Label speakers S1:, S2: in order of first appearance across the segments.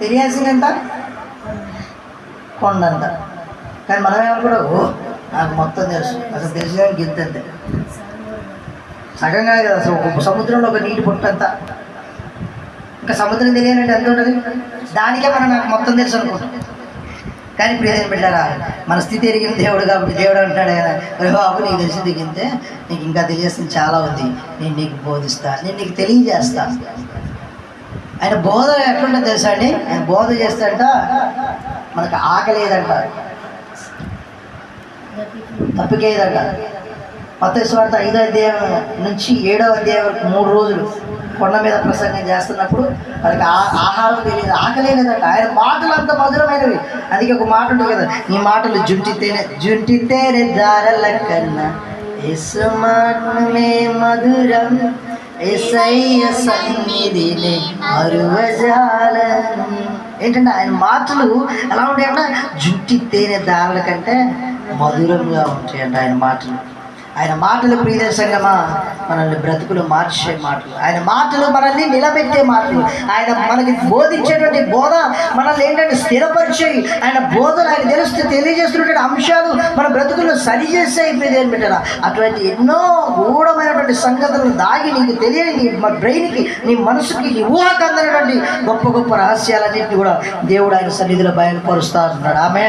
S1: తెలియాల్సిందంత? కొండంత. కానీ మనం కూడా ఓ నాకు మొత్తం తెలుసు. అసలు తెలిసిన గింతంతే సగం కాదు కదా అసలు ఒక సముద్రంలో ఒక నీటి పొట్టంతా. ఇంకా సముద్రం తెలియాలంటే ఎంత ఉంటుంది? దానికే మనం నాకు మొత్తం తెలుసు అనుకుంటాం కానీ ఇప్పుడు ఏదైనా పెట్టారా మన స్థితి ఎరిగిన దేవుడు కాబట్టి దేవుడు అంటాడు కదా "ఒరే బాబు నీకు తెలిసి దిగితే నీకు ఇంకా తెలియాల్సింది చాలా ఉంది. నేను నీకు బోధిస్తా. నేను నీకు తెలియజేస్తా. ఆయన బోధ ఎట్లుంటుంది తెలుసా అండి? ఆయన బోధ చేస్తాడంట మనకు ఆకలేదంట. తప్పికేదంట. మతేశ్వార్త ఐదో అధ్యాయం నుంచి ఏడో అధ్యాయం వరకు మూడు రోజులు కొండ మీద ప్రసంగం చేస్తున్నప్పుడు వాళ్ళకి ఆ- ఆహారం తెలియదు ఆకలే లేదంట. ఆయన మాటలు అంత మధురమైనవి. అందుకే ఒక మాట ఉంటుంది కదా ఈ మాటలు జుంటితేనే జుంటితేనే దారల కన్నా మధురం. ఎసయ్య సన్నిధిని మరువజాలను. ఏంటంటే ఆయన మాటలు ఎలా ఉంటాయంటే జుట్టి తేనె దారుల కంటే మధురంగా ఉంటాయంట ఆయన మాటలు. ఆయన మాటలు ప్రియదర్శంగమా మనల్ని బ్రతుకులు మార్చే మాటలు. ఆయన మాటలు మనల్ని నిలబెట్టే మాటలు. ఆయన మనకి బోధించేటువంటి బోధ మనల్ని ఏంటంటే స్థిరపరిచేయి. ఆయన బోధన ఆయన తెలుస్తూ తెలియజేస్తున్నటువంటి అంశాలు మన బ్రతుకులు సరిచేసాయి ప్రియదేని పెట్టారా అటువంటి ఎన్నో గూఢమైనటువంటి సంగతులను దాగి నీకు తెలియని నీ బ్రెయిన్కి నీ మనసుకి నీ ఊహకు అందనటువంటి గొప్ప గొప్ప రహస్యాలన్నింటినీ కూడా దేవుడు ఆయన సన్నిధిలో బయలుపరుస్తా ఉంటున్నాడు ఆమె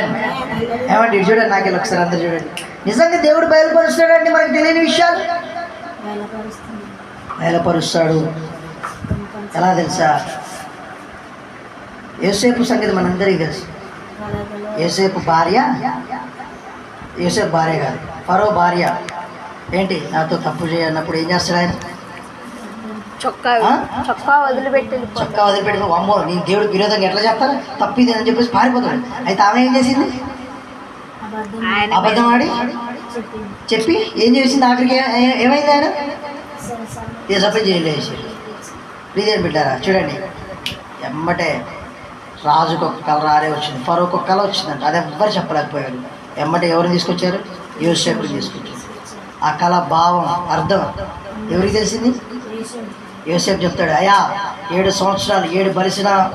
S1: ఏమండి చూడండి నాకు ఒకసారి అందరు చూడండి. నిజంగా దేవుడు బయలుపరుస్తాడండి మనకు తెలియని విషయాలు. బయలుపరుస్తాడు ఎలా తెలుసా? యోసేపు సంగతి మనందరికీ తెలుసు. యోసేపు భార్య యోసేపు భార్య కాదు ఫరో భార్య. ఏంటి? నాతో తప్పు చేయన్నప్పుడు ఏం చేస్తాడు ఆయన?
S2: చొక్కా? చొక్కా వదిలిపెట్టి.
S1: చొక్కా వదిలిపెట్టి అమ్మో నీ దేవుడికి విరోధంగా ఎట్లా చెప్తారు తప్పిది అని చెప్పేసి పారిపోతాడు. అయితే ఆమె ఏం చేసింది? అబద్ధం ఆడి? చెప్పి. ఏం చేసింది ఆఖరికి? ఏ- ఏ- ఏమైంది ఆయన? తీసుకొని జైలు వేసి ప్లీజ్ బిడ్డారా చూడండి. ఎమ్మటే రాజుకు ఒక కళ రారే వచ్చింది. ఫరూక్ ఒక కళ వచ్చిందంట. అది ఎవ్వరు చెప్పలేకపోయాడు ఎమ్మటే ఎవరిని తీసుకొచ్చారు? యోసేపుని తీసుకొచ్చారు. ఆ కళ భావం అర్థం ఎవరికి తెలిసింది? యోసేపు చెప్తాడు అయ్యా ఏడు సంవత్సరాలు ఏడు బలిసిన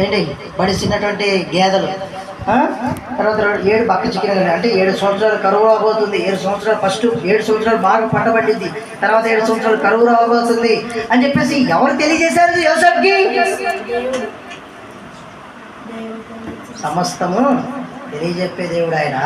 S1: ఏంటి? బడిసినటువంటి గేదెలు. తర్వాత ఏడు బక్క చికెన్ అంటే ఏడు సంవత్సరాలు కరువు రాబోతుంది. ఏడు సంవత్సరాలు ఫస్ట్ ఏడు సంవత్సరాలు బాగా పంట పండింది. తర్వాత ఏడు సంవత్సరాలు కరువు రాబోతుంది అని చెప్పేసి ఎవరు తెలియజేశారు యోసఫ్కి సమస్తము తెలియజెప్పే దేవుడు ఆయన.